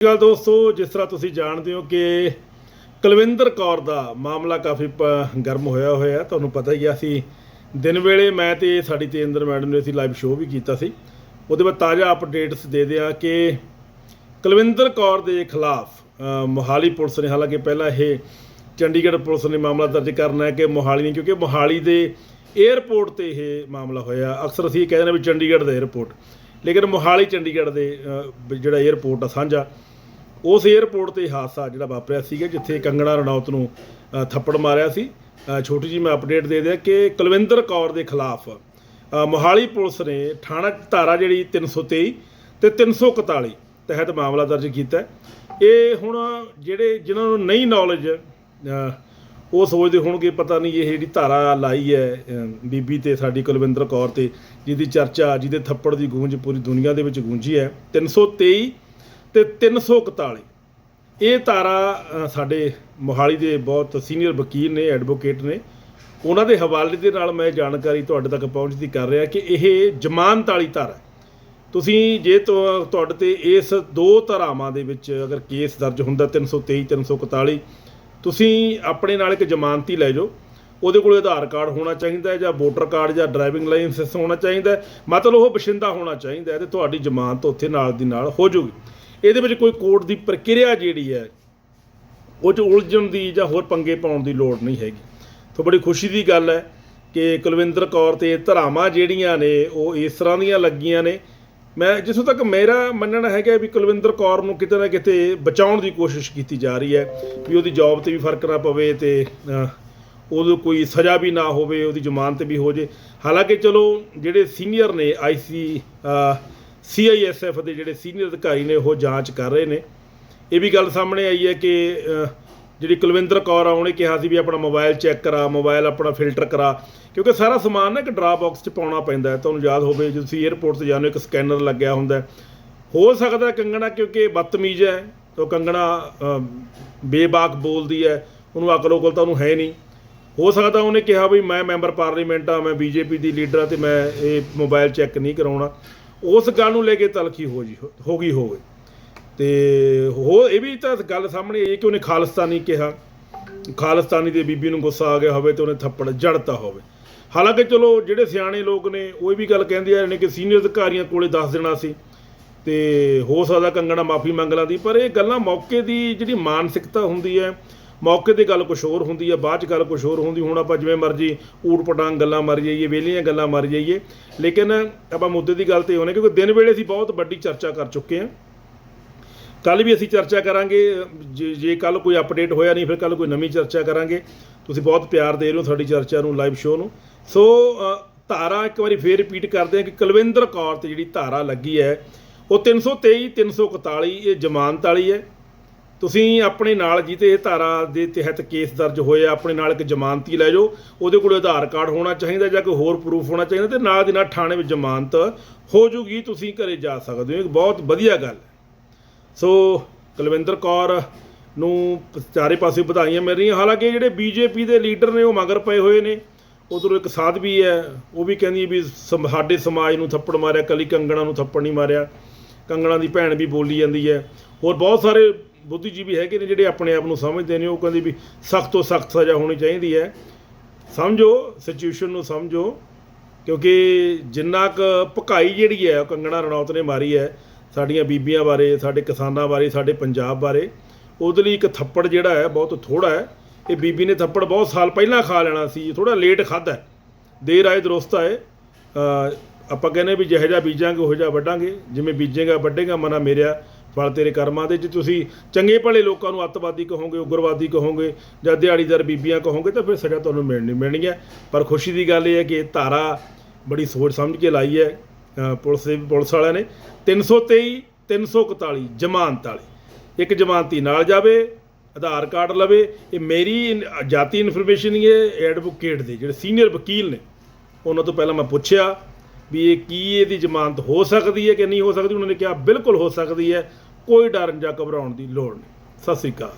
ਗੱਲ ਦੋਸਤੋ, ਜਿਸ ਤਰ੍ਹਾਂ ਤੁਸੀਂ ਜਾਣਦੇ ਹੋ ਕਿ ਕੁਲਵਿੰਦਰ ਕੌਰ ਦਾ ਮਾਮਲਾ ਕਾਫੀ ਗਰਮ ਹੋਇਆ ਹੋਇਆ ਤੁਹਾਨੂੰ ਪਤਾ ਹੀ ਆ ਸੀ ਦਿਨ ਵੇਲੇ ਮੈਂ ਤੇ ਸਾਡੀ ਤੇਂਦਰ ਮੈਡਮ ਨੇ ਅਸੀਂ ਲਾਈਵ ਸ਼ੋਅ ਵੀ ਕੀਤਾ ਸੀ। ਉਹਦੇ ਬਾਅਦ ਤਾਜ਼ਾ ਅਪਡੇਟਸ ਦੇ ਦਿਆਂ ਕਿ ਕੁਲਵਿੰਦਰ ਕੌਰ ਦੇ ਖਿਲਾਫ ਮੋਹਾਲੀ ਪੁਲਿਸ ਨੇ, ਹਾਲਾਂਕਿ ਪਹਿਲਾਂ ਇਹ ਚੰਡੀਗੜ੍ਹ ਪੁਲਿਸ ਨੇ ਮਾਮਲਾ ਦਰਜ ਕਰਨਾ ਹੈ ਕਿ ਮੋਹਾਲੀ ਨੇ, ਕਿਉਂਕਿ ਮੋਹਾਲੀ ਦੇ 에ਅਰਪੋਰਟ ਤੇ ਇਹ ਮਾਮਲਾ ਹੋਇਆ। ਅਕਸਰ ਅਸੀਂ ਇਹ ਕਹਿੰਦੇ ਨੇ ਵੀ ਚੰਡੀਗੜ੍ਹ ਦਾ 에ਅਰਪੋਰਟ ਲੇਕਿਨ ਮੋਹਾਲੀ ਚੰਡੀਗੜ੍ਹ ਦੇ ਜਿਹੜਾ 에ਅਰਪੋਰਟ ਆ, ਸਾਂਝਾ। ਉਸ 에ਅਰਪੋਰਟ ਤੇ ਹਾਦਸਾ ਜਿਹੜਾ ਵਾਪਰਿਆ ਸੀਗਾ, ਜਿੱਥੇ ਕੰਗਣਾ ਰਣੌਤ ਨੂੰ ਥੱਪੜ ਮਾਰਿਆ ਸੀ। ਛੋਟੀ ਜੀ ਮੈਂ ਅਪਡੇਟ ਦੇ ਦਿਆਂ ਕਿ ਕੁਲਵਿੰਦਰ ਕੌਰ ਦੇ ਖਿਲਾਫ ਮੋਹਾਲੀ ਪੁਲਿਸ ਨੇ ਥਾਣਾ ਧਾਰਾ ਜਿਹੜੀ 323 ਤੇ 341 ਤਹਿਤ ਮਾਮਲਾ ਦਰਜ ਕੀਤਾ ਇਹ ਹੁਣ ਜਿਹੜੇ ਜਿਨ੍ਹਾਂ ਨੂੰ ਨਹੀਂ ਨੌਲੇਜ ਉਹ ਸੋਚਦੇ ਹੋਣਗੇ, ਪਤਾ ਨਹੀਂ ਇਹ ਜਿਹੜੀ ਧਾਰਾ ਲਾਈ ਹੈ ਬੀਬੀ ਤੇ ਸਾਡੀ ਕੁਲਵਿੰਦਰ ਕੌਰ ਤੇ, ਜਿਹਦੀ ਚਰਚਾ, ਜਿਹਦੇ ਥੱਪੜ ਦੀ ਗੂੰਜ ਪੂਰੀ ਦੁਨੀਆ ਦੇ ਵਿੱਚ ਗੂੰਜੀ ਹੈ। 323 ਤੇ 341 ਇਹ ਤਾਰਾ ਸਾਡੇ ਮੋਹਾਲੀ ਦੇ ਬਹੁਤ ਸੀਨੀਅਰ ਵਕੀਲ ਨੇ, ਐਡਵੋਕੇਟ ਨੇ। ਉਹਨਾਂ ਦੇ ਹਵਾਲੇ ਦੇ ਨਾਲ ਮੈਂ ਜਾਣਕਾਰੀ ਤੁਹਾਡੇ ਤੱਕ ਪਹੁੰਚਦੀ ਕਰ ਰਿਹਾ ਕਿ ਇਹ ਜ਼ਮਾਨਤ ਵਾਲੀ ਧਾਰਾ ਤੁਸੀਂ ਜੇ ਤੁਹਾਡੇ ਤੇ ਇਸ ਦੋ ਧਾਰਾਵਾਂ ਦੇ ਵਿੱਚ ਅਗਰ ਕੇਸ ਦਰਜ ਹੁੰਦਾ 323 341 ਤੁਸੀਂ ਆਪਣੇ ਨਾਲ ਇੱਕ ਜ਼ਮਾਨਤੀ ਲੈ ਜਾਓ। ਉਹਦੇ ਕੋਲ ਆਧਾਰ ਕਾਰਡ ਹੋਣਾ ਚਾਹੀਦਾ ਹੈ ਜਾਂ ਵੋਟਰ ਕਾਰਡ ਜਾਂ ਡਰਾਈਵਿੰਗ ਲਾਇਸੈਂਸ ਹੋਣਾ ਚਾਹੀਦਾ ਮਤਲਬ ਉਹ ਬਸ਼ਿੰਦਾ ਹੋਣਾ ਚਾਹੀਦਾ ਹੈ ਤੇ ਤੁਹਾਡੀ ਜ਼ਮਾਨਤ ਉੱਥੇ ਨਾਲ ਦੀ ਨਾਲ ਹੋ ਜਾਊਗੀ ਇਹਦੇ ਵਿੱਚ ਕੋਈ ਕੋਰਟ ਦੀ ਪ੍ਰਕਿਰਿਆ ਜਿਹੜੀ ਹੈ ਉਹ 'ਚ ਉਲਝਣ ਦੀ ਜਾਂ ਹੋਰ ਪੰਗੇ ਪਾਉਣ ਦੀ ਲੋੜ ਨਹੀਂ ਹੈਗੀ। ਤਾਂ ਬੜੀ ਖੁਸ਼ੀ ਦੀ ਗੱਲ ਹੈ ਕਿ ਕੁਲਵਿੰਦਰ ਕੌਰ ਤੇ ਧਰਾਵਾਂ ਜਿਹੜੀਆਂ ਨੇ ਉਹ ਇਸ ਤਰ੍ਹਾਂ ਦੀਆਂ ਲੱਗੀਆਂ ਨੇ। ਮੈਂ ਜਿੱਥੋਂ ਤੱਕ ਮੇਰਾ ਮੰਨਣਾ ਹੈਗਾ ਵੀ ਕੁਲਵਿੰਦਰ ਕੌਰ ਨੂੰ ਕਿਤੇ ਨਾ ਕਿਤੇ ਬਚਾਉਣ ਦੀ ਕੋਸ਼ਿਸ਼ ਕੀਤੀ ਜਾ ਰਹੀ ਹੈ ਵੀ ਉਹਦੀ ਜੌਬ ਤੇ ਵੀ ਫ਼ਰਕ ਨਾ ਪਵੇ ਤੇ ਅਹ, ਕੋਈ ਸਜ਼ਾ ਵੀ ਨਾ ਹੋਵੇ ਉਹਦੀ ਜ਼ਮਾਨਤ ਵੀ ਹੋ ਜੇ। ਹਾਲਾਂਕਿ ਚਲੋ ਜਿਹੜੇ ਸੀਨੀਅਰ ਨੇ ਆਈਸੀ ਸੀਆਈਐਸਐਫ ਦੇ ਜਿਹੜੇ ਸੀਨੀਅਰ ਅਧਿਕਾਰੀ ਨੇ ਉਹ ਜਾਂਚ ਕਰ ਰਹੇ ਨੇ। ਇਹ ਵੀ ਗੱਲ ਸਾਹਮਣੇ ਆਈ ਹੈ ਕਿ ਜਿਹੜੀ ਕੁਲਵਿੰਦਰ ਕੌਰ ਆ, ਉਹਨੇ ਕਿਹਾ ਸੀ ਵੀ ਆਪਣਾ ਮੋਬਾਈਲ ਚੈੱਕ ਕਰਾ ਮੋਬਾਈਲ ਆਪਣਾ ਫਿਲਟਰ ਕਰਾ, ਕਿਉਂਕਿ ਸਾਰਾ ਸਮਾਨ ਨਾ ਇੱਕ ਡਰਾ ਬਾਕਸ 'ਚ ਪਾਉਣਾ ਪੈਂਦਾ ਹੈ। ਤੁਹਾਨੂੰ ਯਾਦ ਹੋਵੇ, ਜਦੋਂ ਤੁਸੀਂ 에ਅਰਪੋਰਟ ਤੇ ਜਾਂਦੇ ਹੋ, ਇੱਕ ਸਕੈਨਰ ਲੱਗਿਆ ਹੁੰਦਾ ਹੋ। ਸਕਦਾ ਕੰਗਣਾ, ਕਿਉਂਕਿ ਬਦਤਮੀਜ਼ ਹੈ, ਤਾਂ ਕੰਗਣਾ ਬੇਬਾਕ ਬੋਲਦੀ ਹੈ, ਉਹਨੂੰ ਅਕਲ ਉਕਲ ਤਾਂ ਉਹਨੂੰ ਹੈ ਨਹੀਂ। ਹੋ ਸਕਦਾ ਉਹਨੇ ਕਿਹਾ ਵੀ ਮੈਂ ਮੈਂਬਰ ਪਾਰਲੀਮੈਂਟ ਆ, ਮੈਂ ਬੀਜੇਪੀ ਦੀ ਲੀਡਰ ਆ, ਤੇ ਮੈਂ ਇਹ ਮੋਬਾਈਲ ਚੈੱਕ ਨਹੀਂ ਕਰਾਉਣਾ। ਉਸ ਗੱਲ ਨੂੰ ਲੈ ਕੇ ਤਲਖੀ ਹੋ ਜੀ, ਹੋ ਗਈ ਹੋਵੇ। ਤੇ ਹੋ ਇਹ ਵੀ ਤਾਂ ਗੱਲ ਸਾਹਮਣੇ ਆਈ ਕਿ ਉਹਨੇ ਖਾਲਿਸਤਾਨੀ ਕਿਹਾ। ਖਾਲਿਸਤਾਨੀ ਦੇ ਬੀਬੀ ਨੂੰ ਗੁੱਸਾ ਆ ਗਿਆ ਹੋਵੇ ਤੇ ਉਹਨੇ ਥੱਪੜ ਜੜਤਾ ਹੋਵੇ। ਹਾਲਾਂਕਿ ਚਲੋ ਜਿਹੜੇ ਸਿਆਣੇ ਲੋਕ ਨੇ, ਉਹ ਇਹ ਵੀ ਗੱਲ ਕਹਿੰਦੇ ਆ ਨੇ ਕਿ ਸੀਨੀਅਰ ਅਧਿਕਾਰੀਆਂ ਕੋਲੇ ਦੱਸ ਦੇਣਾ ਸੀ। ਤੇ ਹੋ ਸਕਦਾ ਕੰਗਣਾ ਮਾਫੀ ਮੰਗ ਲਾਂਦੀ ਪਰ ਇਹ ਗੱਲਾਂ ਮੌਕੇ ਦੀ ਜਿਹੜੀ ਮਾਨਸਿਕਤਾ ਹੁੰਦੀ ਹੈ ਮੌਕੇ ਤੇ ਗੱਲ ਕੁਝ ਹੋਰ ਹੁੰਦੀ ਆ, ਬਾਅਦ ਚ ਗੱਲ ਕੁਝ ਹੋਰ ਹੁੰਦੀ, ਹੁਣ ਆਪਾਂ ਜਿਵੇਂ ਮਰਜ਼ੀ ਊਟ ਪਟਾਂਗ ਗੱਲਾਂ ਮਾਰੀ ਜਾਈਏ, ਵਿਹਲੀਆਂ ਗੱਲਾਂ ਮਾਰੀ ਜਾਈਏ। ਲੇਕਿਨ ਆਪਾਂ ਮੁੱਦੇ ਦੀ ਗੱਲ ਤੇ ਆਉਣੇ ਕਿਉਂਕਿ ਦਿਨ ਵੇਲੇ ਅਸੀਂ ਬਹੁਤ ਵੱਡੀ ਚਰਚਾ ਕਰ ਚੁੱਕੇ ਹਾਂ। ਕੱਲ ਵੀ ਅਸੀਂ ਚਰਚਾ ਕਰਾਂਗੇ, ਜੇ ਜੇ ਕੱਲ ਕੋਈ ਅਪਡੇਟ ਹੋਇਆ ਨਹੀਂ, ਫਿਰ ਕੱਲ ਕੋਈ ਨਵੀਂ ਚਰਚਾ ਕਰਾਂਗੇ। ਤੁਸੀਂ ਬਹੁਤ ਪਿਆਰ ਦੇ ਰਹੇ ਹੋ ਸਾਡੀ ਚਰਚਾ ਨੂੰ ਲਾਈਵ ਸ਼ੋਅ ਨੂੰ। ਸੋ ਧਾਰਾ ਇੱਕ ਵਾਰੀ ਫੇਰ ਰਿਪੀਟ ਕਰਦੇ ਹਾਂ ਕਿ ਕੁਲਵਿੰਦਰ ਕੌਰ ਤੇ ਜਿਹੜੀ ਧਾਰਾ ਲੱਗੀ ਹੈ, ਉਹ 323 341 ਇਹ ਜ਼ਮਾਨਤ ਵਾਲੀ ਹੈ। ਤੁਸੀਂ ਆਪਣੇ ਨਾਲ ਜਿਹਤੇ ਇਹ ਧਾਰਾ ਦੇ ਤਹਿਤ ਕੇਸ ਦਰਜ ਹੋਇਆ ਆਪਣੇ ਨਾਲ ਇੱਕ ਜ਼ਮਾਨਤੀ ਲੈ ਜਾਓ, ਉਹਦੇ ਕੋਲ ਆਧਾਰ ਕਾਰਡ ਹੋਣਾ ਚਾਹੀਦਾ ਜਾਂ ਕੋਈ ਹੋਰ ਪ੍ਰੂਫ ਹੋਣਾ ਚਾਹੀਦਾ ਤੇ ਨਾਲ ਦੀ ਨਾਲ ਥਾਣੇ ਵਿੱਚ ਜ਼ਮਾਨਤ ਹੋ ਜੂਗੀ, ਤੁਸੀਂ ਘਰੇ ਜਾ ਸਕਦੇ ਹੋ ਇੱਕ ਬਹੁਤ ਵਧੀਆ ਗੱਲ ਹੈ। ਸੋ ਕੁਲਵਿੰਦਰ ਕੌਰ ਨੂੰ ਚਾਰੇ ਪਾਸੇ ਵਧਾਈਆਂ ਮਿਲ ਰਹੀਆਂ, ਹਾਲਾਂਕਿ ਜਿਹੜੇ ਬੀਜੇਪੀ ਦੇ ਲੀਡਰ ਨੇ ਉਹ ਮਗਰ ਪਏ ਹੋਏ ਨੇ, ਉਧਰੋਂ ਇੱਕ ਸਾਧ ਵੀ ਹੈ, ਉਹ ਵੀ ਕਹਿੰਦੀ ਵੀ ਸਮ- ਸਾਡੇ ਸਮਾਜ ਨੂੰ ਥੱਪੜ ਮਾਰਿਆ, ਕਲੀ ਕੰਗਣਾ ਨੂੰ ਥੱਪੜ ਨਹੀਂ ਮਾਰਿਆ, ਕੰਗਣਾ ਦੀ ਭੈਣ ਵੀ ਬੋਲੀ ਜਾਂਦੀ ਹੈ, ਹੋਰ ਬਹੁਤ ਸਾਰੇ ਬੁੱਧੀਜੀਵੀ ਹੈਗੇ ਨੇ ਜਿਹੜੇ ਆਪਣੇ ਆਪ ਨੂੰ ਸਮਝਦੇ ਨੇ, ਉਹ ਕਹਿੰਦੇ ਵੀ ਸਖਤ ਤੋਂ ਸਖਤ ਸਜ਼ਾ ਹੋਣੀ ਚਾਹੀਦੀ ਹੈ। ਸਮਝੋ ਸਿਚੁਏਸ਼ਨ ਨੂੰ ਸਮਝੋ, ਕਿਉਂਕਿ ਜਿੰਨਾ ਕੁ ਭਕਾਈ ਜਿਹੜੀ ਹੈ, ਉਹ ਕੰਗਣਾ ਰਣੌਤ ਨੇ ਮਾਰੀ ਹੈ, ਸਾਡੀਆਂ ਬੀਬੀਆਂ ਬਾਰੇ, ਸਾਡੇ ਕਿਸਾਨਾਂ ਬਾਰੇ, ਸਾਡੇ ਪੰਜਾਬ ਬਾਰੇ, ਉਹਦੇ ਲਈ ਇੱਕ ਥੱਪੜ ਜਿਹੜਾ ਹੈ, ਬਹੁਤ ਥੋੜਾ ਹੈ। ਇਹ ਬੀਬੀ ਨੇ ਥੱਪੜ ਬਹੁਤ ਸਾਲ ਪਹਿਲਾਂ ਖਾ ਲੈਣਾ ਸੀ ਥੋੜਾ ਲੇਟ ਖਾਦਾ ਦੇਰ ਆਏ ਦਰੁਸਤ ਆਏ। ਆਪਾਂ ਕਹਿੰਦੇ ਵੀ ਜਿਹੋ ਜਿਹਾ ਬੀਜਾਂਗੇ, ਉਹੋ ਜਿਹਾ ਵੱਢਾਂਗੇ। ਜਿਵੇਂ ਬੀਜੇਗਾ, ਵੱਢੇਗਾ, ਮਨਾ ਮੇਰਿਆ। ਫਲ ਤੇਰੇ ਕਰਮਾਂ ਦੇ। ਜੇ ਤੁਸੀਂ ਚੰਗੇ ਭਲੇ ਲੋਕਾਂ ਨੂੰ ਅੱਤਵਾਦੀ ਕਹੋਗੇ, ਉਗਰਵਾਦੀ ਕਹੋਗੇ ਜਾਂ ਦਿਹਾੜੀਦਾਰ ਬੀਬੀਆਂ ਕਹੋਗੇ, ਤਾਂ ਫਿਰ ਸਜ਼ਾ ਤੁਹਾਨੂੰ ਮਿਲਣੀ ਮਿਲਣੀ ਹੈ। ਪਰ ਖੁਸ਼ੀ ਦੀ ਗੱਲ ਇਹ ਹੈ ਕਿ ਇਹ ਧਾਰਾ ਬੜੀ ਸੋਚ ਸਮਝ ਕੇ ਲਾਈ ਹੈ ਪੁਲਿਸ ਦੇ ਪੁਲਿਸ ਵਾਲਿਆਂ ਨੇ। 323 341 ਜ਼ਮਾਨਤ ਵਾਲੀ ਇੱਕ ਜ਼ਮਾਨਤੀ ਨਾਲ ਜਾਵੇ, ਆਧਾਰ ਕਾਰਡ ਲਵੇ। ਇਹ ਮੇਰੀ ਇਨ- ਜਾਤੀ ਇਨਫੋਰਮੇਸ਼ਨ ਹੀ ਹੈ, ਐਡਵੋਕੇਟ ਦੇ ਜਿਹੜੇ ਸੀਨੀਅਰ ਵਕੀਲ ਨੇ। ਉਹਨਾਂ ਤੋਂ ਪਹਿਲਾਂ ਮੈਂ ਪੁੱਛਿਆ ਵੀ ਇਹ ਕੀ ਇਹਦੀ ਜ਼ਮਾਨਤ ਹੋ ਸਕਦੀ ਹੈ ਕਿ ਨਹੀਂ ਹੋ ਸਕਦੀ? ਉਹਨਾਂ ਨੇ ਕਿਹਾ ਬਿਲਕੁਲ ਹੋ ਸਕਦੀ ਹੈ। ਕੋਈ ਡਰਨ ਜਾਂ ਘਬਰਾਉਣ ਦੀ ਲੋੜ ਨਹੀਂ। ਸਤਿ ਸ੍ਰੀ ਅਕਾਲ।